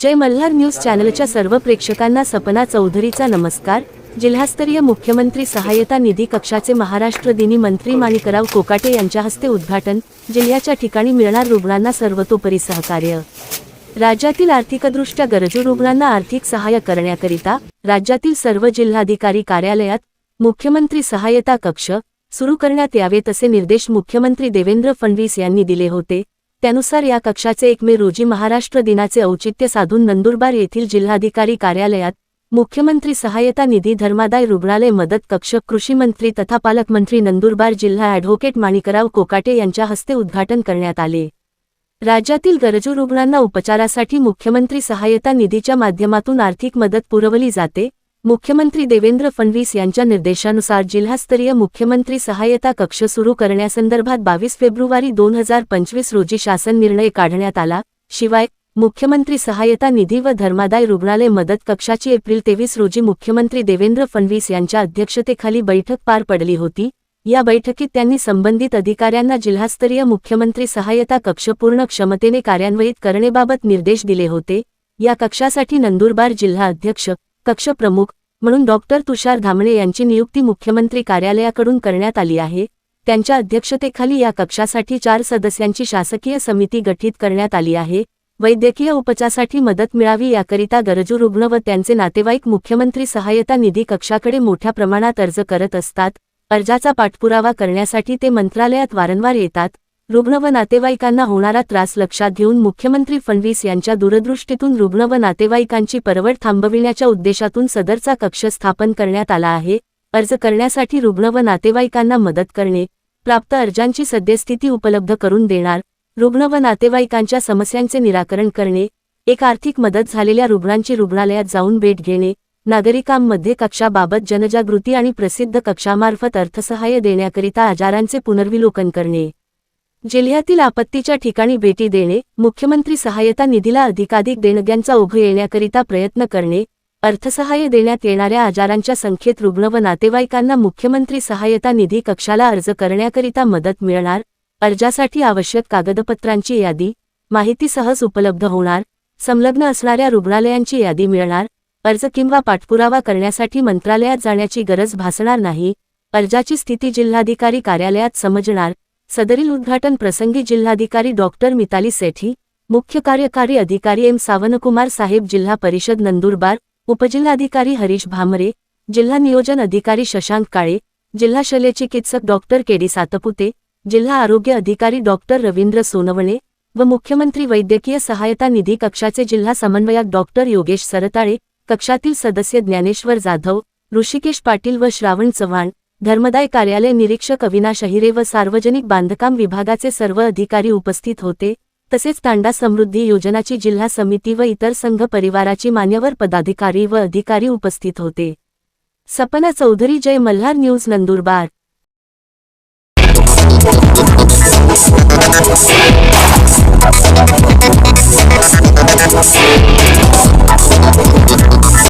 जय Malhar news चॅनलच्या सर्व प्रेक्षकांना सपना चौधरीचा नमस्कार. जिल्हास्तरीय मुख्यमंत्री सहाय्यता निधी कक्षाचे महाराष्ट्र दिनी मंत्री माणिकराव कोकाटे यांच्या हस्ते उद्घाटन. जिल्ह्याच्या ठिकाणी मिळणार रुग्णांना सर्वतोपरी सहकार्य. राज्यातील आर्थिकदृष्ट्या गरजू रुग्णांना आर्थिक सहाय्य करण्याकरिता राज्यातील सर्व जिल्हाधिकारी कार्यालयात मुख्यमंत्री सहाय्यता कक्ष सुरू करण्यात यावेत असे निर्देश मुख्यमंत्री देवेंद्र फडणवीस यांनी दिले होते. त्यानुसार या कक्षाचे एक मे रोजी महाराष्ट्र दिनाचे औचित्य साधून नंदुरबार येथील जिल्हाधिकारी कार्यालयात मुख्यमंत्री सहाय्यता निधी धर्मादाय रुग्णालय मदत कक्ष कृषी मंत्री तथा पालकमंत्री नंदुरबार जिल्हा ॲडव्होकेट माणिकराव कोकाटे यांच्या हस्ते उद्घाटन करण्यात आले. राज्यातील गरजू रुग्णांना उपचारासाठी मुख्यमंत्री सहाय्यता निधीच्या माध्यमातून आर्थिक मदत पुरवली जाते मुख्यमंत्री देवेंद्र फडणवीस यांच्या निर्देशानुसार जिल्हास्तरीय मुख्यमंत्री सहाय्यता कक्ष सुरू करण्यासंदर्भात बावीस फेब्रुवारी दोन हजार पंचवीस रोजी शासन निर्णय काढण्यात आला. शिवाय मुख्यमंत्री सहाय्यता निधी व धर्मादाय रुग्णालय मदत कक्षाची एप्रिल तेवीस रोजी मुख्यमंत्री देवेंद्र फडणवीस यांच्या अध्यक्षतेखाली बैठक पार पडली होती. या बैठकीत त्यांनी संबंधित अधिकाऱ्यांना जिल्हास्तरीय मुख्यमंत्री सहाय्यता कक्ष पूर्ण क्षमतेने कार्यान्वयित करणेबाबत निर्देश दिले होते. या कक्षासाठी नंदुरबार जिल्हा अध्यक्ष कक्षप्रमुख म्हणून डॉक्टर तुषार धामणे यांची नियुक्ती मुख्यमंत्री कार्यालयाकडून करण्यात आली आहे. त्यांच्या अध्यक्षतेखाली या कक्षासाठी चार सदस्यांची शासकीय समिती गठीत करण्यात आली आहे. वैद्यकीय उपचारासाठी मदत मिळावी याकरिता गरजू रुग्ण व त्यांचे नातेवाईक मुख्यमंत्री सहाय्यता निधी कक्षाकडे मोठ्या प्रमाणात अर्ज करत असतात. अर्जाचा पाठपुरावा करण्यासाठी ते मंत्रालयात वारंवार येतात. रुग्ण व नातेवाईकांना होणारा त्रास लक्षात घेऊन मुख्यमंत्री फडणवीस यांच्या दूरदृष्टीतून रुग्ण व नातेवाईकांची परवड थांबविण्याच्या उद्देशातून सदरचा कक्ष स्थापन करण्यात आला आहे. अर्ज करण्यासाठी रुग्ण व नातेवाईकांना मदत करणे प्राप्त अर्जांची सद्यस्थिती उपलब्ध करून देणार रुग्ण व नातेवाईकांच्या समस्यांचे निराकरण करणे एक आर्थिक मदत झालेल्या रुग्णांची रुग्णालयात जाऊन भेट घेणे नागरिकांमध्ये कक्षाबाबत जनजागृती आणि प्रसिद्ध कक्षामार्फत अर्थसहाय्य देण्याकरिता आजारांचे पुनर्विलोकन करणे. जिल्ह्यातील आपत्तीच्या ठिकाणी भेटी देणे मुख्यमंत्री सहाय्यता निधीला अधिकाधिक देणग्यांचा ओघ येण्याकरिता प्रयत्न करणे अर्थसहाय्य देण्यात येणाऱ्या आजारांच्या संख्येत रुग्ण व नातेवाईकांना मुख्यमंत्री सहाय्यता निधी कक्षाला अर्ज करण्याकरिता मदत मिळणार अर्जासाठी आवश्यक कागदपत्रांची यादी माहिती सहज उपलब्ध होणार संलग्न असणाऱ्या रुग्णालयांची यादी मिळणार अर्ज किंवा पाठपुरावा करण्यासाठी मंत्रालयात जाण्याची गरज भासणार नाही अर्जाची स्थिती जिल्हाधिकारी कार्यालयात समजणार सदरील उद्घाटन प्रसंगी जिल्हाधिकारी डॉक्टर मिताली सेठी मुख्य कार्यकारी अधिकारी एम. सावनकुमार साहेब जिल्हा परिषद नंदुरबार उपजिल्हाधिकारी हरीश भामरे जिल्हा नियोजन अधिकारी शशांक काळे जिल्हा शल्यचिकित्सक डॉक्टर केडी सातपुते जिल्हा आरोग्य अधिकारी डॉक्टर रवींद्र सोनवणे व मुख्यमंत्री वैद्यकीय सहायता निधी कक्षाचे जिल्हा समन्वयक डॉक्टर योगेश सरताळे कक्षातील सदस्य ज्ञानेश्वर जाधव ऋषिकेश पाटील व श्रावण चव्हाण धर्मदाय कार्यालय निरीक्षक अविनाश अहिरे व सार्वजनिक बांधकाम विभागाचे सर्व अधिकारी उपस्थित होते तसेच तांडा समृद्धी योजनाची जिल्हा समिती व इतर संघ परिवाराची मान्यवर पदाधिकारी व अधिकारी उपस्थित होते. सपना चौधरी जय मल्हार न्यूज नंदुरबार.